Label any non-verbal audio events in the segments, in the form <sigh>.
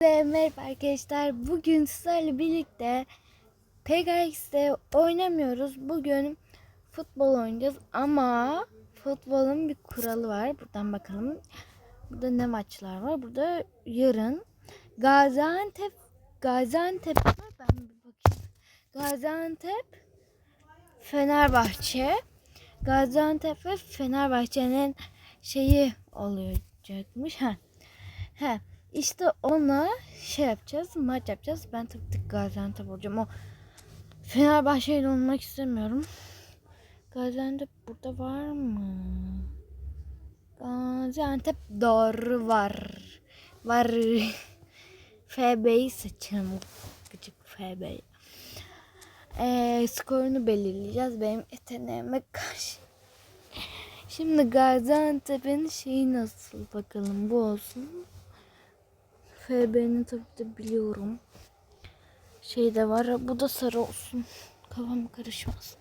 Merhaba arkadaşlar. Bugün sizlerle birlikte PKX'de oynamıyoruz. Bugün futbol oynayacağız ama futbolun bir kuralı var. Buradan bakalım. Burada ne maçlar var? Burada yarın Gaziantep Gaziantep. Ben bir bakayım. Gaziantep Fenerbahçe Gaziantep ve Fenerbahçe'nin şeyi olacakmış. Ha. He. İşte ona şey yapacağız, maç yapacağız. Ben tabii ki Gaziantep olacağım. O Fenerbahçe ile olmak istemiyorum. Gaziantep burada var mı? Gaziantep doğru var. Var. <laughs> FB'yi seçelim. Gıcık FB'yi. Ee, skorunu belirleyeceğiz benim yeteneğime karşı. Şimdi Gaziantep'in şeyi nasıl bakalım bu olsun. FB'ni tabii de biliyorum. Şey de var. Bu da sarı olsun. Kafam karışmasın.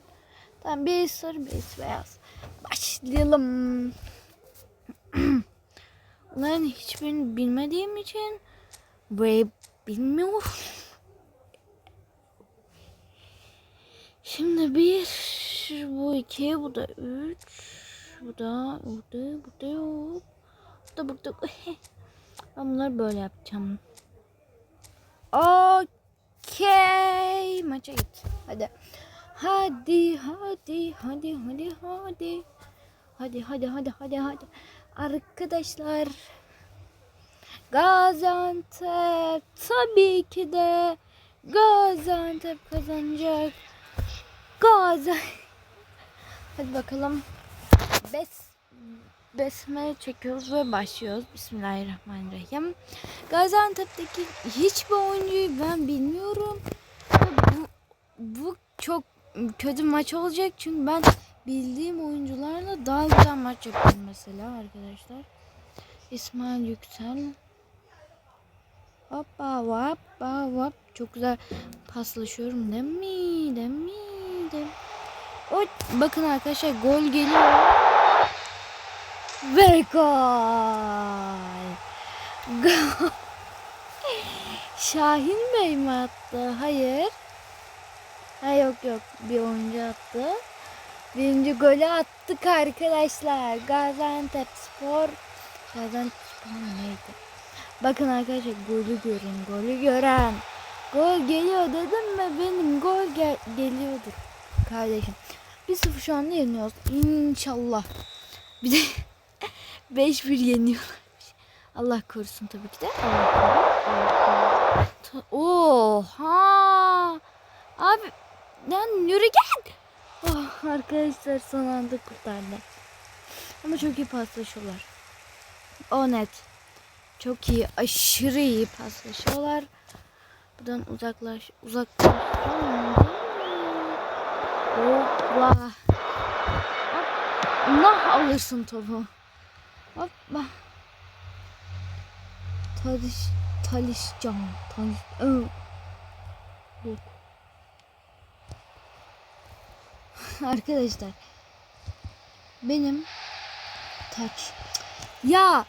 Tamam bir sarı bir beyaz. Başlayalım. <clears throat> Bunların hiçbirini bilmediğim için burayı bilmiyorum. Şimdi bir, bu iki, bu da üç, bu da burada, burada yok. Bu da burada. <laughs> Ben bunları böyle yapacağım. Okey. Maça git. Hadi. Hadi, hadi, hadi, hadi, hadi. Hadi, hadi, hadi, hadi, hadi. Arkadaşlar. Gaziantep tabii ki de Gaziantep kazanacak. Gaziantep. <laughs> Hadi bakalım. Bes besmele çekiyoruz ve başlıyoruz. Bismillahirrahmanirrahim. Gaziantep'teki hiçbir oyuncuyu ben bilmiyorum. Bu, bu çok kötü maç olacak çünkü ben bildiğim oyuncularla daha güzel maç yapıyorum mesela arkadaşlar. İsmail Yüksel. Hoppa hoppa hop. Çok güzel paslaşıyorum değil mi? Değil mi? Değil mi? O, bakın arkadaşlar gol geliyor. Ve. Şahin Bey mi attı? Hayır. Ha yok yok bir oyuncu attı. Birinci golü attık arkadaşlar. Gaziantep Spor. Gaziantep Spor neydi? Bakın arkadaşlar golü görün. Golü gören. Gol geliyor dedim mi benim gol gel geliyordur. Kardeşim. Bir sıfır şu anda yeniyoruz. İnşallah. Bir de 5-1 yeniyorlarmış. Allah korusun tabii ki de. Allah korusun. Oha! Abi lan yürü gel. Oh, arkadaşlar son anda kurtardı. Ama çok iyi paslaşıyorlar. O net. Çok iyi. Aşırı iyi paslaşıyorlar. Buradan uzaklaş. Uzaklaş. Hoppa. Nah alırsın topu. Hoppa. Taliş, talişcan. Taliş, ıı. <laughs> Arkadaşlar. Benim taç. Ya.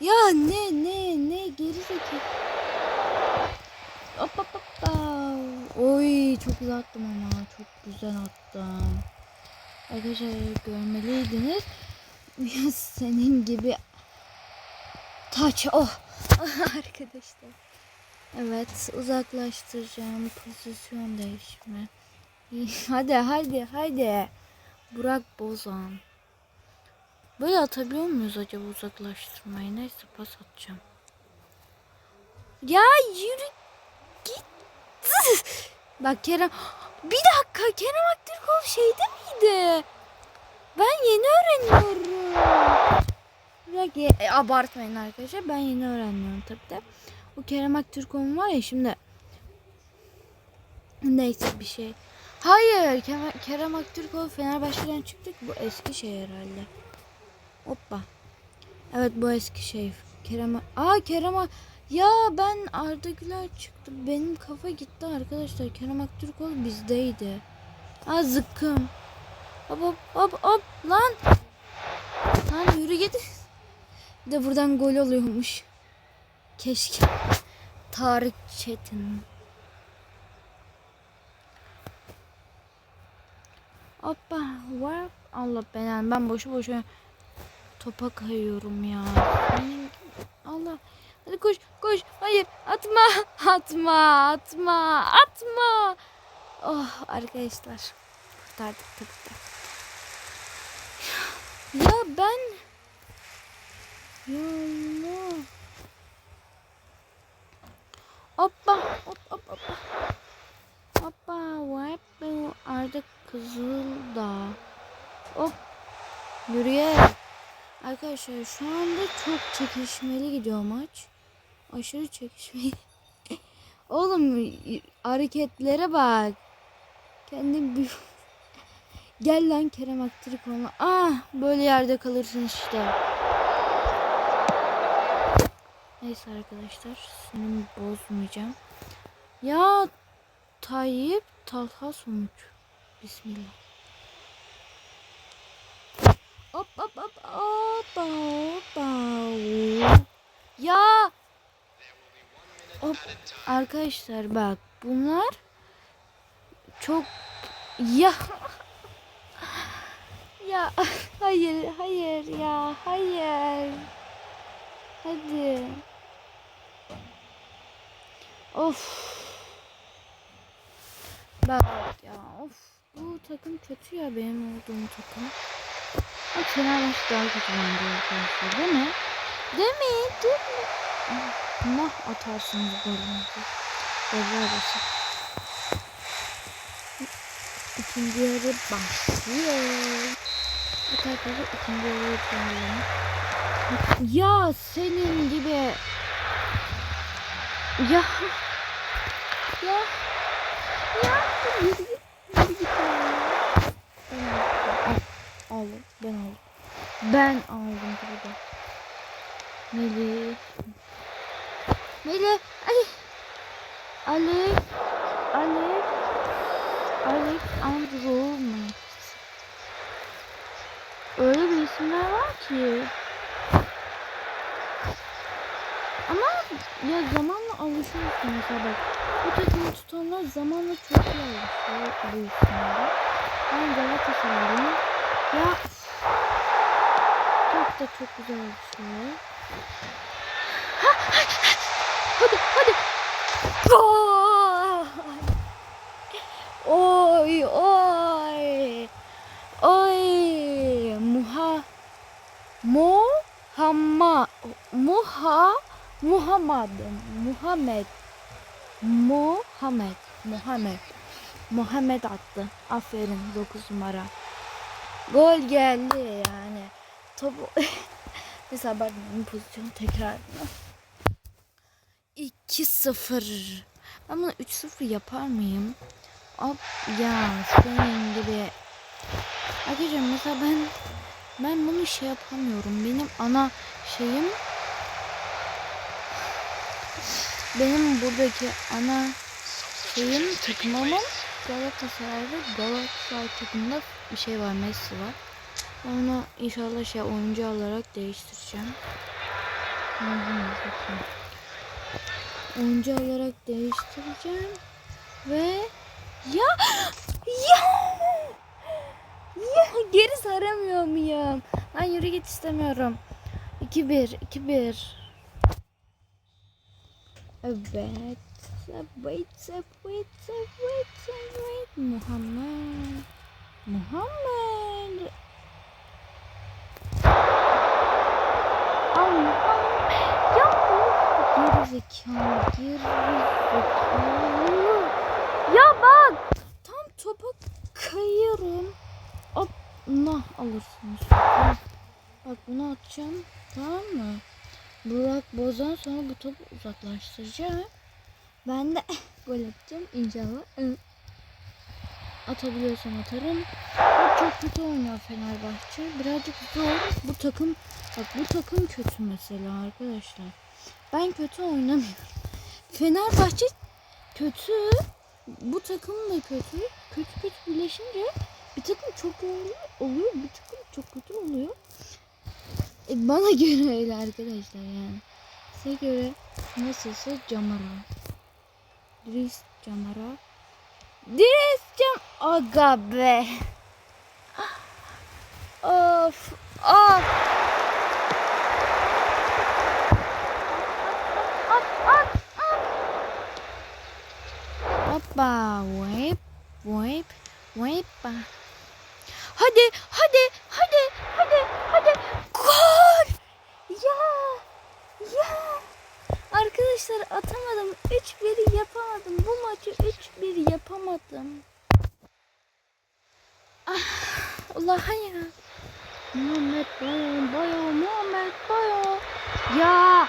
Ya ne ne ne geri zekalı. Hop hop hop. Oy çok güzel attım ama çok güzel attım. Arkadaşlar görmeliydiniz. <laughs> Senin gibi taç oh <laughs> arkadaşlar. Evet uzaklaştıracağım pozisyon değişme. <laughs> Hadi hadi hadi. Burak Bozan. Böyle atabiliyor muyuz acaba uzaklaştırmayı? Neyse pas atacağım. Ya yürü git. Bak Kerem. <gasps> Bir dakika Kerem Aktürkoğlu şeyde miydi? Ben yeni öğreniyorum. Dakika e, abartmayın arkadaşlar. Ben yeni öğreniyorum tabii de. O Kerem Aktürkoğlu var ya şimdi. Neyse bir şey. Hayır Kerem, Aktürkoğlu Fenerbahçe'den çıktık. Bu eski şey herhalde. Hoppa. Evet bu eski şey. Kerem Aa Kerem ya ben Arda Güler çıktı. Benim kafa gitti arkadaşlar. Kerem Aktürkoğlu bizdeydi. Aa zıkkım. Hop hop hop hop lan. Lan yürü git. De buradan gol oluyormuş. Keşke. Tarık Çetin. Hoppa var. Allah belanı ben boşu boşu topa kayıyorum ya. Allah. Hadi koş koş. Hayır atma <laughs> atma atma atma. Oh arkadaşlar kurtardık tabii. Ya ben ya Allah. Hoppa hop hop hop. Hoppa hop bu Arda Kızıldağ. Hop yürüyerek. Arkadaşlar şu anda çok çekişmeli gidiyor maç. Aşırı çekişmeli. <laughs> Oğlum hareketlere bak. Kendi bir... Gel lan Kerem Aktürkoğlu. Ah böyle yerde kalırsın işte. Neyse arkadaşlar sinirimi bozmayacağım. Ya Tayyip Talha Sonuç. Bismillah. Hop hop hop hoppa hoppa. Ya Hop. Arkadaşlar bak bunlar çok ya ya <laughs> hayır hayır ya hayır hadi of bak ya of bu takım kötü ya benim olduğum takım Bak Fenerbahçe daha kötü bence arkadaşlar değil mi? Değil mi? Değil mi? Nah atarsınız golünüzü. Devre arası. İkinci yarı başlıyor. Evet arkadaşlar ikinci yarı yapıyorum. Ya senin gibi. Ya. Ya. Ya. Yürü git. Yürü git. Ben aldım. Al. Aldım. Ben aldım. Ben aldım tabii. Melih. Melih. Ali. Ali. Alex Andrew mu? Öyle bir isimler var ki. Ama ya zamanla alışıyorsun mesela bak. Bu takımı tutanlar zamanla çok iyi alışıyor bu isimlere. Ben Galatasaraylıyım. Ya çok da çok güzel alışıyor. Hadi hadi. Gol! Oy oy. Oy. Muha Muhamma Muha Muhammed Muhammed Muhammed Muhammed Muhammed attı. Aferin 9 numara. Gol geldi yani. Topu <laughs> Mesela abartmayayım pozisyonu tekrar. 2-0. Ben bunu 3-0 yapar mıyım? Hop ya senin gibi. Arkadaşlar mesela ben ben bunu şey yapamıyorum. Benim ana şeyim benim buradaki ana şeyim takımımın Galatasaray'da Galatasaray takımında bir şey var Messi var. Onu inşallah şey oyuncu alarak değiştireceğim. Oyuncu alarak değiştireceğim ve ya <gasps> ya ya geri saramıyor muyum? Ben yürü git istemiyorum. 2-1 2-1 Evet. Wait, wait, wait, wait. Muhammed. Muhammed. Ay Muhammed. Ya geri zekalı, geri zekalı. Ya bak. Tam topa kayıyorum. Nah alırsınız. Bak bunu atacağım. Tamam mı? Burak Bozan sonra bu topu uzaklaştıracağım. Ben de <laughs> gol atacağım inşallah. Atabiliyorsam atarım. Bak çok kötü oynuyor Fenerbahçe. Birazcık zor. Bu takım bak bu takım kötü mesela arkadaşlar. Ben kötü oynamıyorum. Fenerbahçe kötü. Bu takım da kötü. Kötü kötü birleşince bir takım çok iyi oluyor. Bir takım çok kötü oluyor. E, bana <laughs> göre öyle arkadaşlar yani. Size göre nasılsa Camara. Dries Camara. Dries Cam... Aga be. <gasps> Of. Of. Hoppa. Whip. Whip. Whip. Hadi. Hadi. Hadi. Hadi. Hadi. Gol. Ya. Ya. Arkadaşlar atamadım. 3-1 yapamadım. Bu maçı 3-1 yapamadım. Ah, Allah'a ya. Muhammed Bayo, Bayo, Muhammed Bayo. Ya.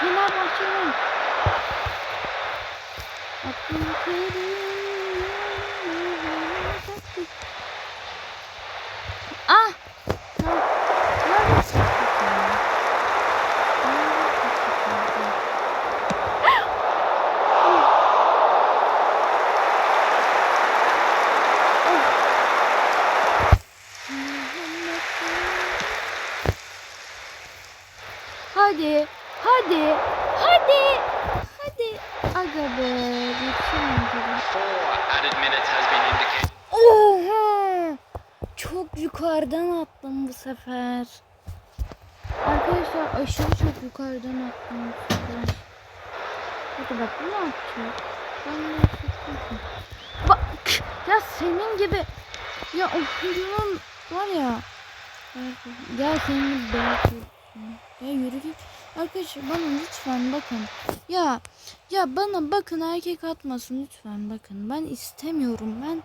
Fenerbahçe'nin. Abdülkerim. Hadi, hadi, hadi, hadi. Aga be. Oha! Çok yukarıdan attım bu sefer. Arkadaşlar aşırı çok yukarıdan attım bu sefer. Hadi bak ne yapacak? Ben ne yapacağım? Bak ya senin gibi ya oyunun var ya ya senin gibi ya yürü git. Arkadaşlar bana lütfen bakın. Ya ya bana bakın erkek atmasın lütfen bakın. Ben istemiyorum. Ben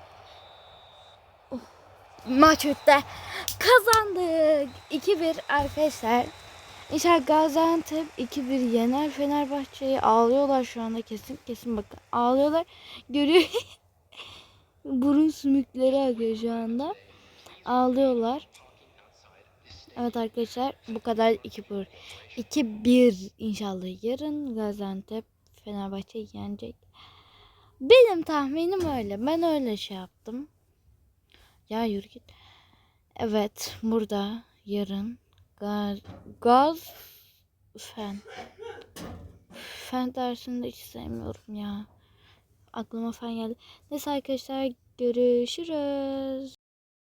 maç bitti. Kazandık. 2-1 arkadaşlar. İnşallah Gaziantep 2-1 yener Fenerbahçe'yi. Ağlıyorlar şu anda kesin. Kesin bakın ağlıyorlar. Görüyor. <laughs> Burun sümükleri akıyor şu anda. Ağlıyorlar. Evet arkadaşlar bu kadar 2-1. 2-1 inşallah yarın Gaziantep Fenerbahçe yenecek. Benim tahminim öyle. Ben öyle şey yaptım. Ya yürü git. Evet burada yarın gaz, gaz fen. Fen dersini de hiç sevmiyorum ya. Aklıma fen geldi. Neyse arkadaşlar görüşürüz.